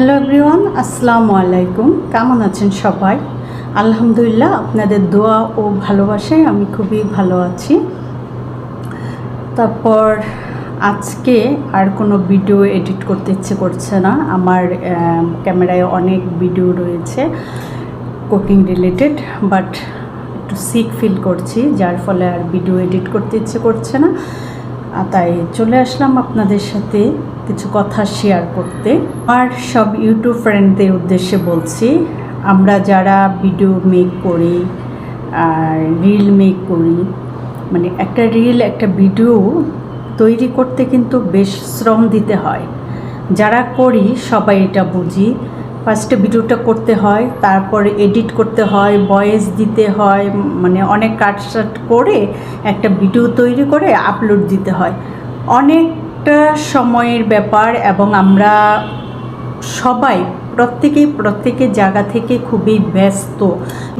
Hello everyone আসসালামু আলাইকুম কেমন আছেন সবাই? আলহামদুলিল্লাহ, আপনাদের দোয়া ও ভালোবাসায় আমি খুবই ভালো আছি। তারপর আজকে আর কোনো ভিডিও এডিট করতে ইচ্ছে করছে না। আমার ক্যামেরায় অনেক ভিডিও রয়েছে কুকিং রিলেটেড বাট একটু সিক ফিল করছি, যার ফলে আর ভিডিও এডিট করতে ইচ্ছে করছে না। তাই চলে আসলাম আপনাদের সাথে। কিছু কথা শেয়ার করতে। আর সব ইউটিউব ফ্রেন্ডদের উদ্দেশ্যে বলছি, আমরা যারা ভিডিও মেক করি, আর রিল মেক করি মানে একটা রিল একটা ভিডিও তৈরি করতে কিন্তু বেশ শ্রম দিতে হয়। যারা করি, সবাই এটা বুঝি। ফার্স্টে ভিডিওটা করতে হয়, তারপরে এডিট করতে হয় ভয়েস দিতে হয় মানে অনেক কাটসাট করে একটা ভিডিও তৈরি করে আপলোড দিতে হয়। অনেকটা সময়ের ব্যাপার এবং আমরা সবাই প্রত্যেকেই প্রত্যেকের জায়গা থেকে খুবই ব্যস্ত।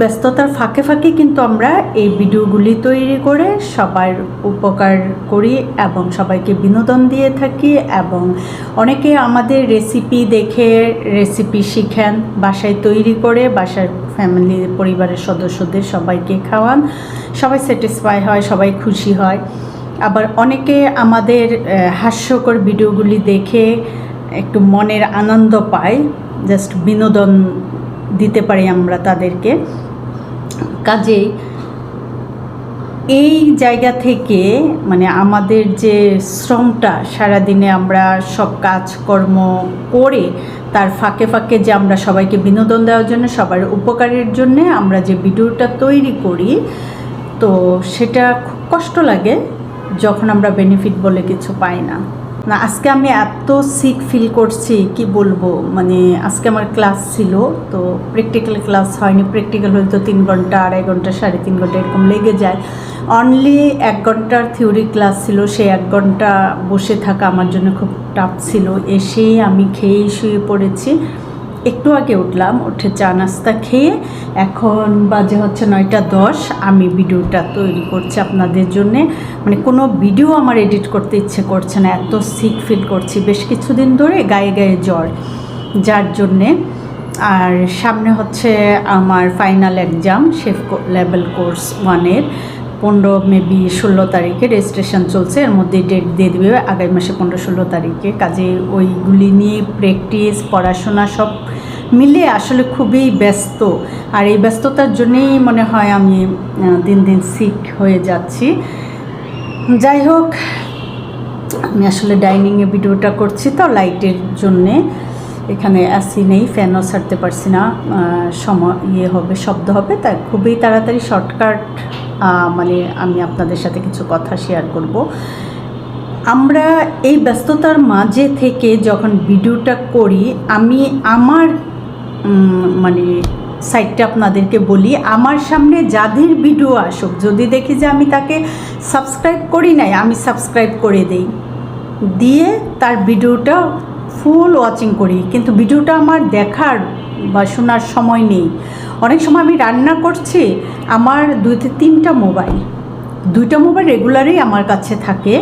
ব্যস্ততার ফাঁকে ফাঁকে কিন্তু আমরা এই ভিডিওগুলি তৈরি করে সবার উপকার করি এবং সবাইকে বিনোদন দিয়ে থাকি এবং অনেকে আমাদের রেসিপি দেখে রেসিপি শিখেন, বাসায় তৈরি করে বাসার ফ্যামিলি পরিবারের সদস্যদের সবাইকে খাওয়ান। সবাই স্যাটিসফাই হয়, সবাই খুশি হয়। আবার অনেকে আমাদের হাস্যকর ভিডিওগুলি দেখে একটু মনের আনন্দ পায় জাস্ট বিনোদন দিতে পারি আমরা তাদেরকে। কাজেই এই জায়গা থেকে মানে আমাদের যে শ্রমটা সারাদিনে আমরা সব কাজকর্ম করে, তার ফাঁকে ফাঁকে যে আমরা সবাইকে বিনোদন দেওয়ার জন্য, সবার উপকারের জন্যে আমরা যে ভিডিওটা তৈরি করি, তো সেটা খুব কষ্ট লাগে। যখন আমরা বেনিফিট বলে কিছু পাই না। না, আজকে আমি এত সিক ফিল করছি, কি বলব? মানে আজকে আমার ক্লাস ছিল, তো প্র্যাকটিক্যাল ক্লাস হয়নি। প্র্যাকটিক্যাল হয়তো তিন ঘণ্টা, আড়াই ঘণ্টা, সাড়ে তিন ঘণ্টা এরকম লেগে যায়। অনলি এক ঘণ্টার থিওরি ক্লাস ছিল, সেই এক ঘণ্টা বসে থাকা আমার জন্য খুব টাফ ছিল। এসেই আমি খেয়েই শুয়ে পড়েছি। একটু আগে উঠলাম, উঠে চা নাস্তা খেয়ে এখন বাজে হচ্ছে নয়টা দশ। আমি ভিডিওটা তৈরি করছি আপনাদের জন্যে। মানে কোনো ভিডিও আমার এডিট করতে ইচ্ছে করছে না, এত সিক ফিল করছি। বেশ কিছুদিন ধরে গায়ে গায়ে জ্বর, যার জন্যে। আর সামনে হচ্ছে আমার final exam chef level course ওয়ানের পনেরো মেবি ষোলো তারিখে রেজিস্ট্রেশন চলছে। এর মধ্যে ডেট দিয়ে দেবে আগামী মাসে পনেরো, ষোলো তারিখে। কাজে ওইগুলি নিয়ে প্র্যাকটিস পড়াশোনা সব মিলে আসলে খুবই ব্যস্ত। আর এই ব্যস্ততার জন্যেই মনে হয় আমি দিন দিন সিক হয়ে যাচ্ছি। যাই হোক, আমি আসলে ডাইনিংয়ে ভিডিওটা করছি তো লাইটের জন্যে। এখানে এসি নেই ফ্যানও ছাড়তে পারছি না। সময় ইয়ে হবে, শব্দ হবে, তাই খুবই তাড়াতাড়ি শর্টকাট মানে আমি আপনাদের সাথে কিছু কথা শেয়ার করব। আমরা এই ব্যস্ততার মাঝে থেকে যখন ভিডিওটা করি, আমি আমার মানে সাইটটা আপনাদেরকে বলি, আমার সামনে যাদের ভিডিও আসুক, যদি দেখি যে আমি তাকে সাবস্ক্রাইব করি নাই, আমি সাবস্ক্রাইব করে দেই। দিয়ে তার ভিডিওটা ফুল ওয়াচিং করি, কিন্তু ভিডিওটা আমার দেখার বা শোনার সময় নেই। অনেক সময় আমি রান্না করছি, আমার দুই তিনটা মোবাইল। দুইটা মোবাইল রেগুলারই আমার কাছে থাকে।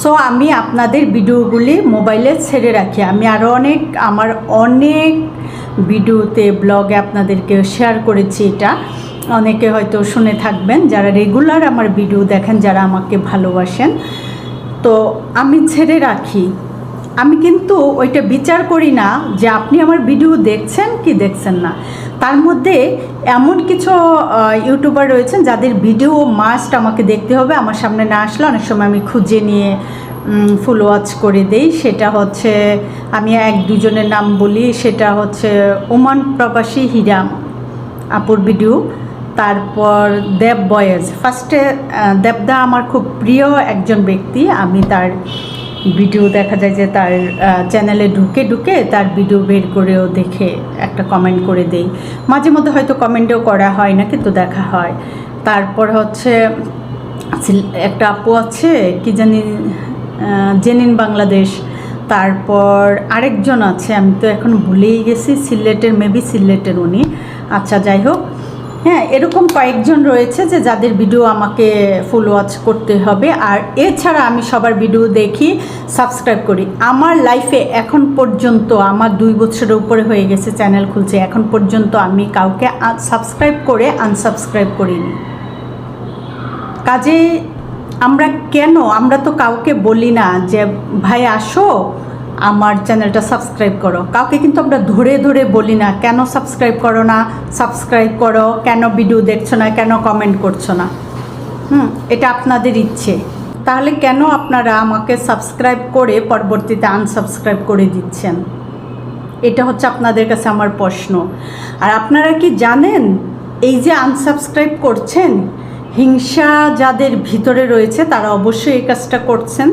সো আমি আপনাদের ভিডিওগুলি মোবাইলে ছেড়ে রাখি। আমি আরও অনেক, আমার অনেক ভিডিওতে, ব্লগে আপনাদেরকে শেয়ার করেছি এটা। অনেকে হয়তো শুনে থাকবেন, যারা রেগুলার আমার ভিডিও দেখেন, যারা আমাকে ভালোবাসেন। তো, আমি ছেড়ে রাখি। আমি কিন্তু ওইটা বিচার করি না যে আপনি আমার ভিডিও দেখছেন কি দেখছেন না। তার মধ্যে এমন কিছু ইউটিউবার রয়েছেন যাদের ভিডিও মাস্ট আমাকে দেখতে হবে, আমার সামনে না আসলে অনেক সময় আমি খুঁজে নিয়ে ফুল ওয়াচ করে দেই। সেটা হচ্ছে আমি এক দুজনের নাম বলি, সেটা হচ্ছে ওমান প্রবাসী হিরাম আপুর ভিডিও। তারপর দেব বয়েজ। ফার্স্টে দেবদা আমার খুব প্রিয় একজন ব্যক্তি, আমি তার ভিডিও দেখা যায় যে তার চ্যানেলে ঢুকে ঢুকে তার ভিডিও বের করেও দেখে একটা কমেন্ট করে দেই। মাঝে মধ্যে হয়তো কমেন্টও করা হয় না, কিন্তু দেখা হয়। তারপর হচ্ছে একটা আপু আছে, কি জানি জেনিন বাংলাদেশ তারপর আরেকজন আছে, আমি তো এখন ভুলেই গেছি, সিলেটের মেবি সিলেটের উনি। আচ্ছা যাই হোক। হ্যাঁ এরকম কয়েকজন রয়েছে যে যাদের ভিডিও আমাকে ফুল ওয়াচ করতে হবে। আর এছাড়া আমি সবার ভিডিও দেখি সাবস্ক্রাইব করি। আমার লাইফে এখন পর্যন্ত, আমার দুই বছরের উপরে হয়ে গেছে চ্যানেল খুলছে, এখন পর্যন্ত আমি কাউকে সাবস্ক্রাইব করে আনসাবস্ক্রাইব করিনি। কাজে আমরা কেন, আমরা তো কাউকে বলি না যে, ভাই, আসো আমার চ্যানেলটা সাবস্ক্রাইব করো। কাউকে কিন্তু আমরা ধরে ধরে বলি না, কেন সাবস্ক্রাইব করো না, সাবস্ক্রাইব করো, কেন ভিডিও দেখছ না, কেন কমেন্ট করছ না। হুম, এটা আপনাদের ইচ্ছে। তাহলে কেন আপনারা আমাকে সাবস্ক্রাইব করে পরবর্তীতে আনসাবস্ক্রাইব করে দিচ্ছেন? এটা হচ্ছে আপনাদের কাছে আমার প্রশ্ন। আর আপনারা কি জানেন, এই যে আনসাবস্ক্রাইব করছেন, হিংসা যাদের ভিতরে রয়েছে তারা অবশ্যই এই কাজটা করছেন?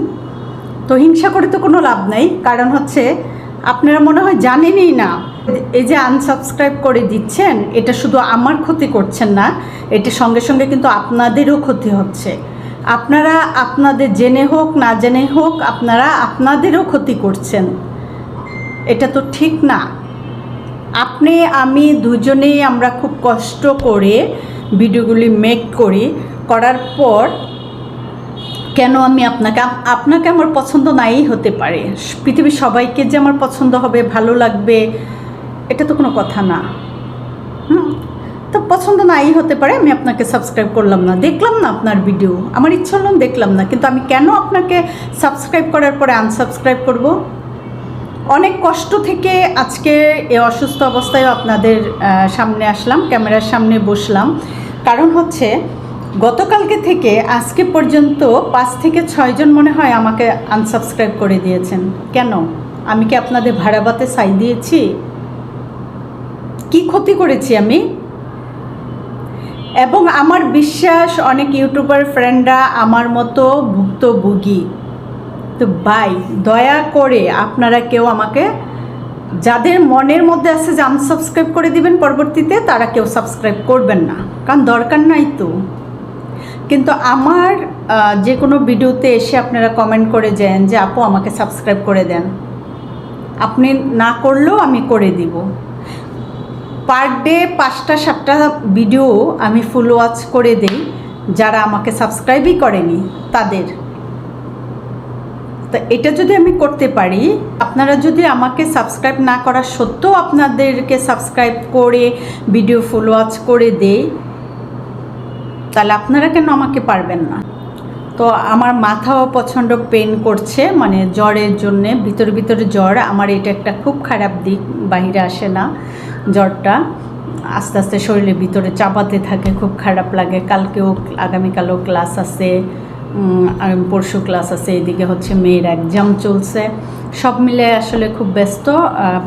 তো হিংসা করে তো কোনো লাভ নাই, কারণ হচ্ছে আপনারা মনে হয় জানেনই না। এই যে আনসাবস্ক্রাইব করে দিচ্ছেন, এটা শুধু আমার ক্ষতি করছেন না, এটা সঙ্গে সঙ্গে কিন্তু আপনাদেরও ক্ষতি হচ্ছে। আপনারা আপনাদের জেনে হোক, না জেনে হোক, আপনারা আপনাদেরও ক্ষতি করছেন। এটা তো ঠিক না। আপনি, আমি দুজনেই আমরা খুব কষ্ট করে ভিডিওগুলি মেক করি, করার পর কেন আমি আপনাকে আপনাকে আমার পছন্দ নাই হতে পারে। পৃথিবীর সবাইকে যে আমার পছন্দ হবে, ভালো লাগবে, এটা তো কোনো কথা না। হুম? তো পছন্দ নাই হতে পারে, আমি আপনাকে সাবস্ক্রাইব করলাম না। দেখলাম না আপনার ভিডিও আমার ইচ্ছা হলো দেখলাম না, কিন্তু আমি কেন আপনাকে সাবস্ক্রাইব করার পরে আনসাবস্ক্রাইব করব? অনেক কষ্ট থেকে আজকে এ অসুস্থ অবস্থায় আপনাদের সামনে আসলাম, ক্যামেরার সামনে বসলাম। কারণ হচ্ছে গতকালকে থেকে আজকে পর্যন্ত পাঁচ থেকে ছয়জন মনে হয় আমাকে আনসাবস্ক্রাইব করে দিয়েছেন। কেন? আমি কি আপনাদের ভাড়াবাতে সাই দিয়েছি? কি ক্ষতি করেছি আমি? এবং আমার বিশ্বাস, অনেক ইউটিউবার ফ্রেন্ডরা আমার মতো ভুক্তভোগী। তো বাই দয়া করে আপনারা কেউ আমাকে, যাদের মনের মধ্যে আছে যে আনসাবস্ক্রাইব করে দিবেন পরবর্তীতে, তারা কেউ সাবস্ক্রাইব করবেন না। কারণ দরকার নাই তো। কিন্তু আমার যে কোনো ভিডিওতে এসে আপনারা কমেন্ট করে যান যে, আপু, আমাকে সাবস্ক্রাইব করে দেন। আপনি না করলেও আমি করে দিব। পার ডে পাঁচটা, সাতটা ভিডিও আমি ফুল ওয়াচ করে দেই, যারা আমাকে সাবস্ক্রাইবই করেনি, তাদের। তো এটা যদি আমি করতে পারি, আপনারা যদি আমাকে সাবস্ক্রাইব না করা সত্ত্বেও আপনাদেরকে সাবস্ক্রাইব করে ভিডিও ফুল ওয়াচ করে দেই তাহলে আপনারা কেন আমাকে পারবেন না? তো আমার মাথাও প্রচণ্ড পেন করছে মানে জ্বরের জন্যে, ভিতর ভিতরে জ্বর। আমার এটা একটা খুব খারাপ দিক, বাহিরে আসে না জ্বরটা। আস্তে আস্তে শরীরের ভিতরে চাপাতে থাকে, খুব খারাপ লাগে। কালকেও, আগামীকালও ক্লাস আছে। আর পরশু ক্লাস আছে, এদিকে হচ্ছে মেয়ের এক্সাম চলছে। সব মিলে আসলে খুব ব্যস্ত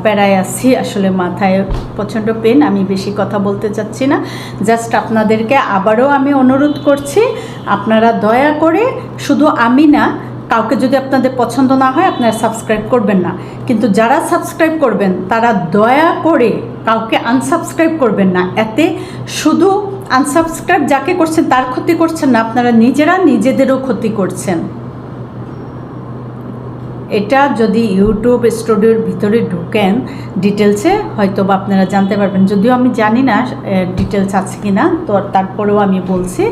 প্যারায় আছি আসলে মাথায় প্রচণ্ড পেন আমি বেশি কথা বলতে চাচ্ছি না। জাস্ট আপনাদেরকে আবারও আমি অনুরোধ করছি, আপনারা দয়া করে শুধু আমি না, কাউকে যদি আপনাদের পছন্দ না হয়, আপনারা সাবস্ক্রাইব করবেন না। কিন্তু যারা সাবস্ক্রাইব করবেন, তারা দয়া করে কাউকে আনসাবস্ক্রাইব করবেন না। এতে শুধু আনসাবস্ক্রাইব যাকে করছেন তার ক্ষতি করছেন না, আপনারা নিজেরা নিজেদেরও ক্ষতি করছেন। এটা যদি ইউটিউব স্টুডিওর ভিতরে ঢুকেন ডিটেলসে হয়তো বা আপনারা জানতে পারবেন। যদিও আমি জানি না ডিটেলস আছে কি না তো তারপরেও আমি বলছি,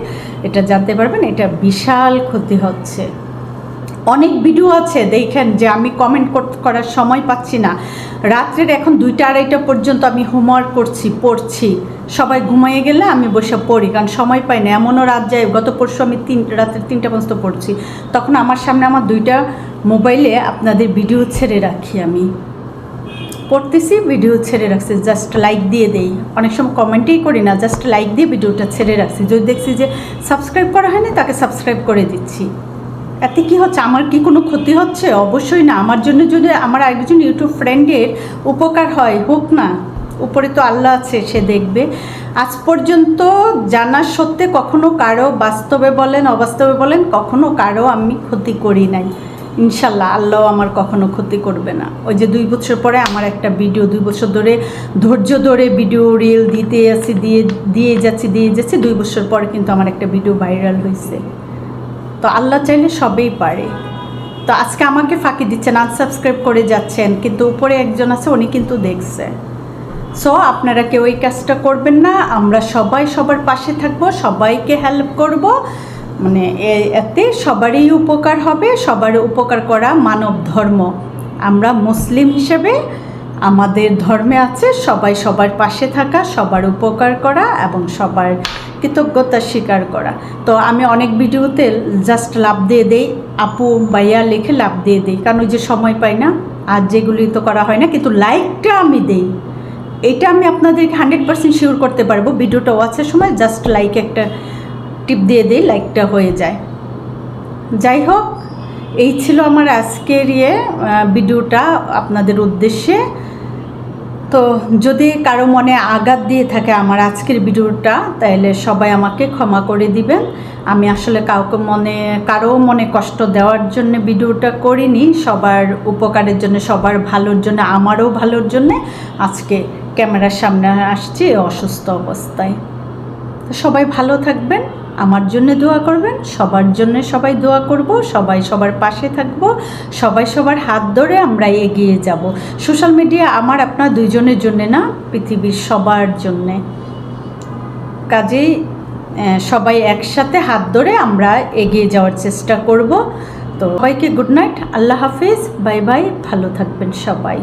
এটা জানতে পারবেন, এটা বিশাল ক্ষতি হচ্ছে। অনেক ভিডিও আছে, দেখেন যে আমি কমেন্ট করার সময় পাচ্ছি না। রাত্রের এখন দুইটা আড়াইটা পর্যন্ত আমি হোমওয়ার্ক করছি, পড়ছি। সবাই ঘুমাইয়ে গেলে আমি বসে পড়ি, কারণ সময় পাই না। এমনও রাত যায়, গত পরশু আমি তিন রাত্রের তিনটা পর্যন্ত পড়ছি। তখন আমার সামনে আমার দুইটা মোবাইলে আপনাদের ভিডিও ছেড়ে রাখি আমি। পড়তেছি ভিডিও ছেড়ে রাখছি জাস্ট লাইক দিয়ে দেই। অনেক সময় কমেন্টেই করি না জাস্ট লাইক দিয়ে ভিডিওটা ছেড়ে রাখছি। যদি দেখছি যে সাবস্ক্রাইব করা হয়নি, তাকে সাবস্ক্রাইব করে দিচ্ছি। এতে কি হচ্ছে? আমার কি কোনো ক্ষতি হচ্ছে? অবশ্যই না। আমার জন্য যদি আমার একজন ইউটিউব ফ্রেন্ডের উপকার হয়, হোক না, উপরে তো আল্লাহ আছে, সে দেখবে। আজ পর্যন্ত জানার সত্ত্বে কখনো কারও বাস্তবে বলেন, অবাস্তবে বলেন, কখনো কারও আমি ক্ষতি করি নাই। ইনশাল্লাহ, আল্লাহ আমার কখনো ক্ষতি করবে না। ওই যে দুই বছর পরে আমার একটা ভিডিও দুই বছর ধরে, ধৈর্য ধরে ভিডিও রিল দিতে আছি দিয়ে দিয়ে যাচ্ছি দিয়ে যাচ্ছি, দুই বছর পরে কিন্তু আমার একটা ভিডিও ভাইরাল হয়েছে তো আল্লাহ চাইলে সবেই পারে। তো আজকে আমাকে ফাঁকি দিচ্ছেন আনসাবস্ক্রাইব করে যাচ্ছেন, কিন্তু উপরে একজন আছে, উনি কিন্তু দেখছে। সো আপনারা কেউ এই কাজটা করবেন না, আমরা সবাই সবার পাশে থাকব, সবাইকে হেল্প করব। মানে এতে সবারই উপকার হবে, সবার উপকার করা মানব ধর্ম আমরা মুসলিম হিসেবে আমাদের ধর্মে আছে, সবাই সবার পাশে থাকা, সবার উপকার করা এবং সবার কৃতজ্ঞতা স্বীকার করা। তো আমি অনেক ভিডিওতে জাস্ট লাভ দিয়ে দেই, আপু বাইয়া লিখে লাভ দিয়ে দিই, কারণ ওই যে সময় পাই না, আর যেগুলি তো করা হয় না, কিন্তু লাইকটা আমি দেই। এটা আমি আপনাদেরকে হান্ড্রেড পার্সেন্ট শিওর করতে পারব, ভিডিওটা ওয়াচের সময় জাস্ট লাইক একটা টিপ দিয়ে দিই লাইকটা হয়ে যায়। যাই হোক, এই ছিল আমার আজকের ইয়ে ভিডিওটা আপনাদের উদ্দেশ্যে। তো যদি কারও মনে আঘাত দিয়ে থাকে আমার আজকের ভিডিওটা তাহলে সবাই আমাকে ক্ষমা করে দিবেন। আমি আসলে কাউকে মনে, কারও মনে কষ্ট দেওয়ার জন্য ভিডিওটা করিনি, সবার উপকারের জন্য, সবার ভালোর জন্য, আমারও ভালোর জন্য আজকে ক্যামেরার সামনে আসছি অসুস্থ অবস্থায়। সবাই ভালো থাকবেন, আমার জন্য দোয়া করবেন, সবার জন্য সবাই দোয়া করব, সবাই সবার পাশে থাকব, সবাই সবার হাত ধরে আমরা এগিয়ে যাব। সোশ্যাল মিডিয়া আমার আপনার দুইজনের জন্য না, পৃথিবীর সবার জন্যে। কাজেই সবাই একসাথে হাত ধরে আমরা এগিয়ে যাওয়ার চেষ্টা করব। তো সবাইকে গুড নাইট আল্লাহ হাফিজ, বাই বাই, ভালো থাকবেন সবাই।